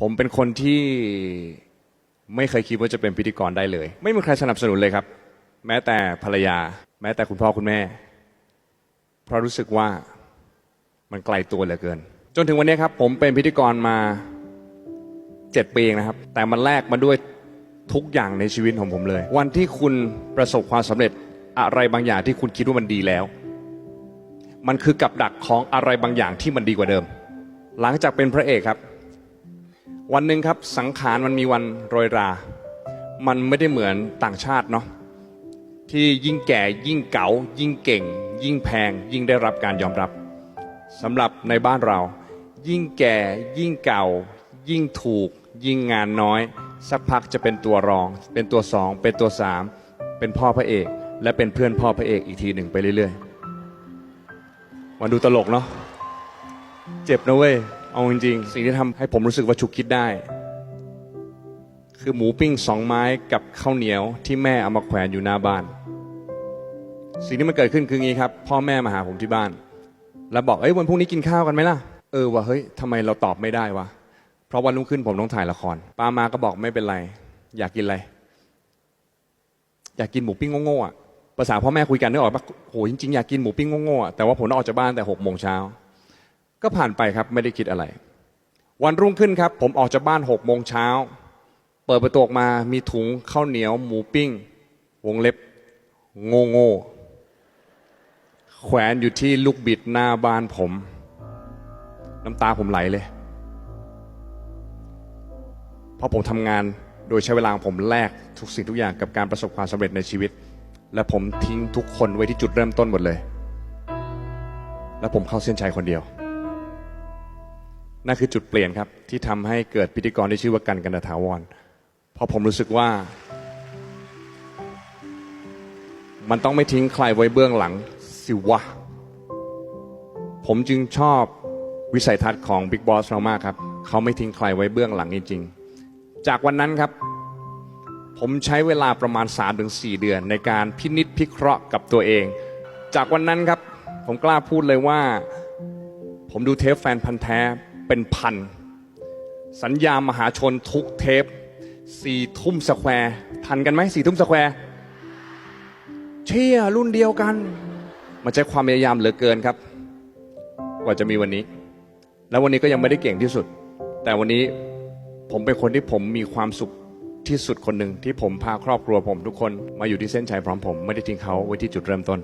ผมเป็นคนที่ไม่เคยคิดว่าจะเป็นพิธีกรได้เลย ไม่มีใครสนับสนุนเลยครับ แม้แต่ภรรยา แม้แต่คุณพ่อคุณแม่ เพราะรู้สึกว่ามันไกลตัวเหลือเกิน จนถึงวันนี้ครับ ผมเป็นพิธีกรมาเจ็ดปีเองนะครับ แต่มันแลกมาด้วยทุกอย่างในชีวิตของผมเลย วันที่คุณประสบความสำเร็จอะไรบางอย่างที่คุณคิดว่ามันดีแล้ว มันคือกับดักของอะไรบางอย่างที่มันดีกว่าเดิม หลังจากเป็นพระเอกครับ วันหนึ่งครับสังขารมันมีวันโรยรา มันไม่ได้เหมือนต่างชาติเนาะที่ยิ่งแก่ยิ่งเก๋ายิ่งเก่ง ยิ่งแพง ยิ่งได้รับการยอมรับสำหรับในบ้านเรา ยิ่งแก่ยิ่งเก่า ยิ่งถูก ยิ่งงานน้อย สักพักจะเป็นตัวรอง เป็นตัวสองเป็นตัวสามเป็นพ่อพระเอก และเป็นเพื่อนพ่อพระเอกอีกทีหนึ่งไปเรื่อยๆมันดูตลกเนาะเจ็บนะเว้ย เอาจริงๆสิ่งที่ทำให้ผมรู้สึกว่าฉุกคิดได้ คือหมูปิ้งสองไม้กับข้าวเหนียวที่แม่เอามาแขวนอยู่หน้าบ้าน สิ่งที่มันเกิดขึ้นคืองี้ครับ พ่อแม่มาหาผมที่บ้าน แล้วบอกเอ้ยวันพรุ่งนี้กินข้าวกันไหมล่ะเออวะเฮ้ยทำไมเราตอบไม่ได้วะเพราะวันรุ่งขึ้นผมต้องถ่ายละครป้ามาก็บอกไม่เป็นไร อยากกินอะไร อยากกินหมูปิ้งโง่ๆอะภาษาพ่อแม่คุยกันนึกออกปะโหจริงๆอยากกินหมูปิ้งโง่ๆอะแต่ว่าผมต้องออกจากบ้านแต่หกโมงเช้า ก็ผ่านไปครับไม่ได้คิดอะไร วันรุ่งขึ้นครับ ผมออกจากบ้านหกโมงเช้า เปิดประตูออกมามีถุงข้าวเหนียว หมูปิ้ง วงเล็บ โง่โง่แขวนอยู่ที่ลูกบิดหน้าบ้านผม น้ำตาผมไหลเลย เพราะผมทำงานโดยใช้เวลาของผมแลกทุกสิ่งทุกอย่างกับการประสบความสำเร็จในชีวิต และผมทิ้งทุกคนไว้ที่จุดเริ่มต้นหมดเลย และผมเข้าเส้นชัยคนเดียว นั่นคือจุดเปลี่ยนครับ ที่ทำให้เกิดพิธีกรที่ชื่อว่ากันกันตถาวรเพราะผมรู้สึกว่า มันต้องไม่ทิ้งใครไว้เบื้องหลังสิวะ ผมจึงชอบวิสัยทัศน์ของ Big Boss เรามากครับ เขาไม่ทิ้งใครไว้เบื้องหลังจริงๆ จากวันนั้นครับ ผมใช้เวลาประมาณ 3-4 เดือน ในการพินิษพิเคราะห์กับตัวเอง จากวันนั้นครับ ผมกล้าพูดเลยว่า ผมดูเทปแฟนพันธ์แท้ เป็นพัน สัญญามหาชนทุกเทปสี่ทุ่มสแควร์ทันกันไหมสี่ทุ่มสแควร์เชี่ยรุ่นเดียวกัน มันใช้ความพยายามเหลือเกินครับ กว่าจะมีวันนี้ แล้ววันนี้ก็ยังไม่ได้เก่งที่สุด แต่วันนี้ผมเป็นคนที่ผมมีความสุขที่สุดคนหนึ่งที่ผมพาครอบครัวผมทุกคนมาอยู่ที่เส้นชัยพร้อมผม ไม่ได้ทิ้งเขาไว้ที่จุดเริ่มต้น